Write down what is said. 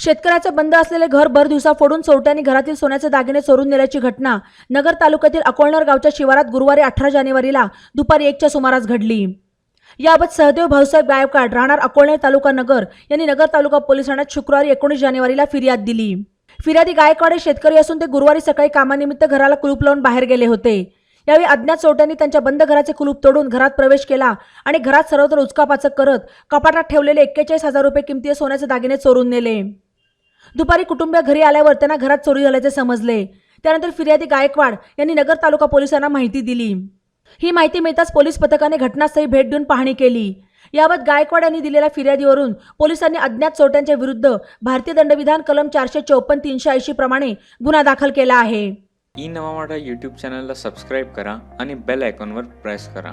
शेतकऱ्याचं बंद असलेले घर भर दिवसा फोडून चोरट्यांनी घरातील सोन्याचे दागिने चोरून नेल्याची घटना नगर तालुक्यातील अकोळनर गावच्या शिवारात गुरुवारी अठरा जानेवारीला दुपारी एकच्या सुमारास घडली. याबाबत सहदेव भाऊसाहेब गायकवाड राहणार अकोळनेर तालुका नगर यांनी नगर तालुका पोलीस ठाण्यात शुक्रवारी एकोणीस जानेवारीला फिर्याद दिली. फिर्यादी गायकवाड हे शेतकरी असून ते गुरुवारी सकाळी कामानिमित्त घराला कुलूप लावून बाहेर गेले होते. यावेळी अज्ञात चोरट्यांनी त्यांच्या बंद घराचे कुलूप तोडून घरात प्रवेश केला आणि घरात सर्वत्र उचकापाचक करत कपाटात ठेवलेले एक्केचाळीस हजार रुपये किमती सोन्याचे दागिने चोरून नेले. दुपारी कुटुंबीय घरी आल्यावर त्यांना घरात चोरी झाल्याचे समजले. त्यानंतर फिर्यादी गायकवाड यांनी नगर तालुका पोलिसांना माहिती दिली. ही माहिती मिळताच पोलीस पथकाने घटनास्थळी भेट देऊन पाहणी केली. याबाबत गायकवाड यांनी दिलेल्या फिर्यादीवरून पोलिसांनी अज्ञात चोरट्यांच्या विरुद्ध भारतीय दंडविधान कलम चारशे चौपन्न तीनशे ऐंशी प्रमाणे गुन्हा दाखल केला आहे. ई नवा यूट्यूब चॅनलला सबस्क्राईब करा आणि बेल आयकॉनवर प्रेस करा.